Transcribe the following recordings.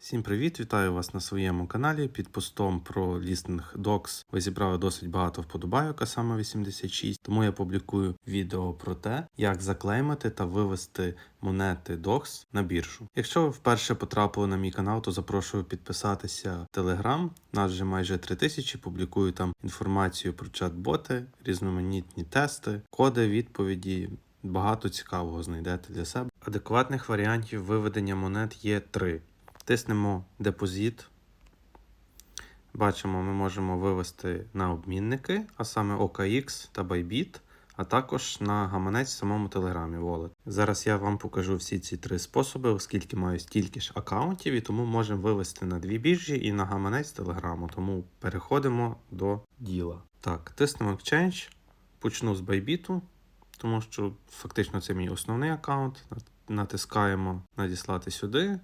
Всім привіт! Вітаю вас на своєму каналі. Під постом про лістинг Docs ви зібрали досить багато вподобайок, а саме 86. Тому я публікую відео про те, як заклеймити та вивести монети Docs на біржу. Якщо ви вперше потрапили на мій канал, то запрошую підписатися в Telegram. Нас вже майже 3000, публікую там інформацію про чат-боти, різноманітні тести, коди, відповіді. Багато цікавого знайдете для себе. Адекватних варіантів виведення монет є три. Тиснемо депозит. Бачимо, ми можемо вивести на обмінники, а саме OKX та Bybit, а також на гаманець в самому Телеграмі Wallet. Зараз я вам покажу всі ці три способи, оскільки маю стільки ж аккаунтів, і тому можемо вивести на дві біржі і на гаманець Телеграму. Тому переходимо до діла. Так, тиснемо Exchange, почну з Bybit, тому що фактично це мій основний аккаунт. Натискаємо надіслати сюди.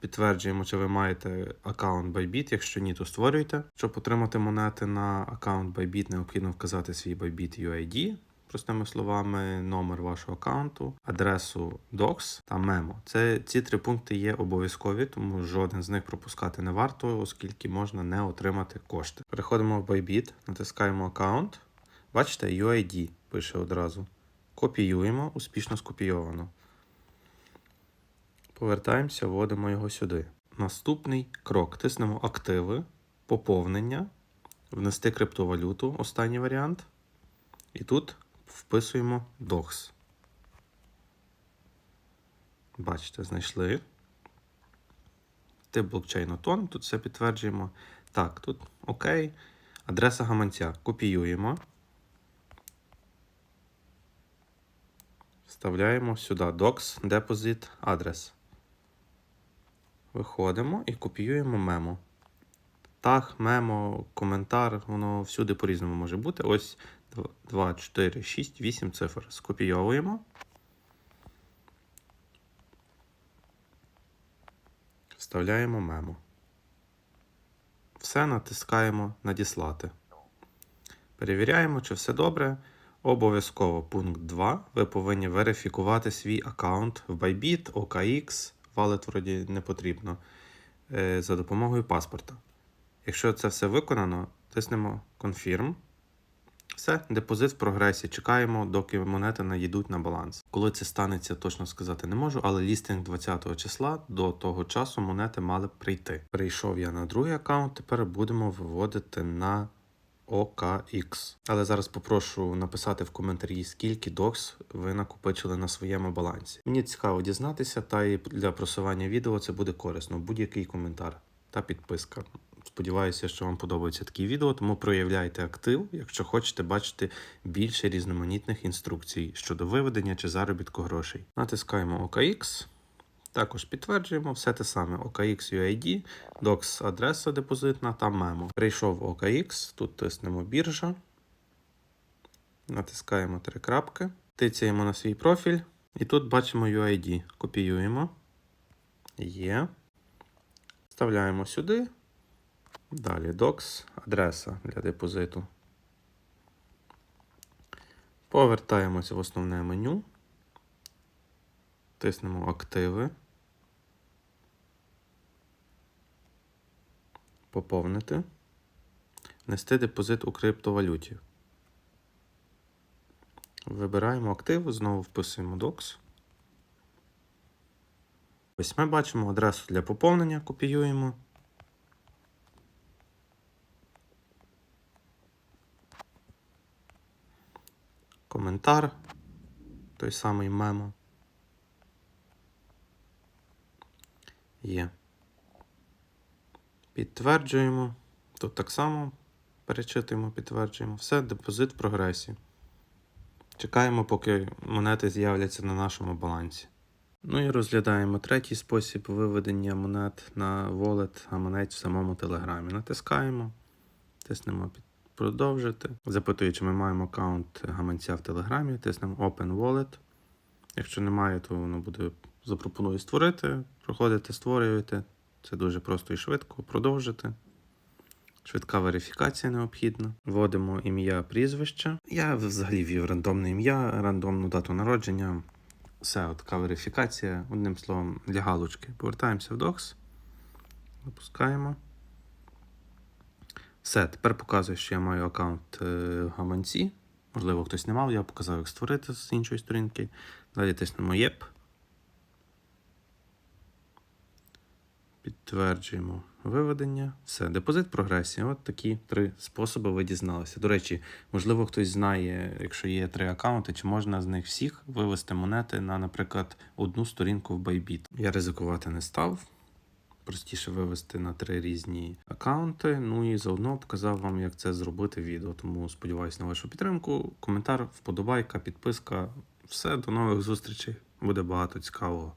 Підтверджуємо, чи ви маєте аккаунт Bybit. Якщо ні, то створюйте. Щоб отримати монети на аккаунт Bybit, необхідно вказати свій Bybit UID, простими словами, номер вашого аккаунту, адресу Docs та Memo. Це ці три пункти є обов'язкові, тому жоден з них пропускати не варто, оскільки можна не отримати кошти. Переходимо в Bybit, натискаємо аккаунт. Бачите, UID пише одразу. Копіюємо, успішно скопійовано. Повертаємося, вводимо його сюди. Наступний крок. Тиснемо активи, поповнення, внести криптовалюту, останній варіант. І тут вписуємо DOX. Бачите, знайшли. Тип блокчейну тон, тут все підтверджуємо. Так, тут ОК. Адреса гаманця. Копіюємо. Вставляємо сюди docs, deposit, адрес. Виходимо і копіюємо мемо. Таг, мемо, коментар, воно всюди по-різному може бути. Ось 2, 4, 6, 8 цифр. Скопійовуємо. Вставляємо мемо. Все натискаємо Надіслати. Перевіряємо, чи все добре. Обов'язково пункт 2. Ви повинні верифікувати свій аккаунт в Bybit, OKX, Wallet вроді не потрібно е, за допомогою паспорта. Якщо це все виконано, тиснемо Confirm. Все, депозит в прогресі. Чекаємо, доки монети надійдуть на баланс. Коли це станеться, точно сказати не можу, але лістинг 20 числа до того часу монети мали прийти. Перейшов я на другий аккаунт, тепер будемо виводити на OKX. Але зараз попрошу написати в коментарі, скільки докс ви накопичили на своєму балансі. Мені цікаво дізнатися, та і для просування відео це буде корисно. Будь-який коментар та підписка. Сподіваюся, що вам подобаються такі відео, тому проявляйте актив, якщо хочете бачити більше різноманітних інструкцій щодо виведення чи заробітку грошей. Натискаємо OKX. Також підтверджуємо все те саме OKX UID, DOCS адреса депозитна та мемо. Прийшов OKX, тут тиснемо біржа, натискаємо три крапки, тицяємо на свій профіль і тут бачимо UID. Копіюємо. Є. Вставляємо сюди. Далі DOCS, адреса для депозиту. Повертаємося в основне меню. Тиснемо активи. Поповнити. Внести депозит у криптовалюті. Вибираємо актив, знову вписуємо DOCS. Ось ми бачимо адресу для поповнення, копіюємо. Коментар. Той самий мемо. Є. Підтверджуємо. Тут так само перечитуємо, підтверджуємо. Все, депозит в прогресі. Чекаємо, поки монети з'являться на нашому балансі. Ну і розглядаємо третій спосіб виведення монет на wallet гаманець в самому телеграмі. Натискаємо, тиснемо під продовжити. Запитує, чи ми маємо аккаунт гаманця в телеграмі, тиснемо Open Wallet. Якщо немає, то воно буде запропоную створити. Проходите, створюєте. Це дуже просто і швидко. Продовжити. Швидка верифікація необхідна. Вводимо ім'я, прізвище. Я взагалі ввів рандомне ім'я, рандомну дату народження. Все, така верифікація. Одним словом, для галочки. Повертаємося в Docs. Запускаємо. Все, тепер показує, що я маю аккаунт е, в гаманці. Можливо, хтось не мав, я показав, як створити з іншої сторінки. Далі тиснемо YEP. Підтверджуємо виведення. Все, депозит прогресія. От такі три способи ви дізналися. До речі, можливо, хтось знає, якщо є три аккаунти, чи можна з них всіх вивести монети на, наприклад, одну сторінку в Bybit. Я ризикувати не став. Простіше вивести на три різні аккаунти. Ну і заодно показав вам, як це зробити відео. Тому сподіваюся на вашу підтримку. Коментар, вподобайка, підписка. Все, до нових зустрічей. Буде багато цікавого.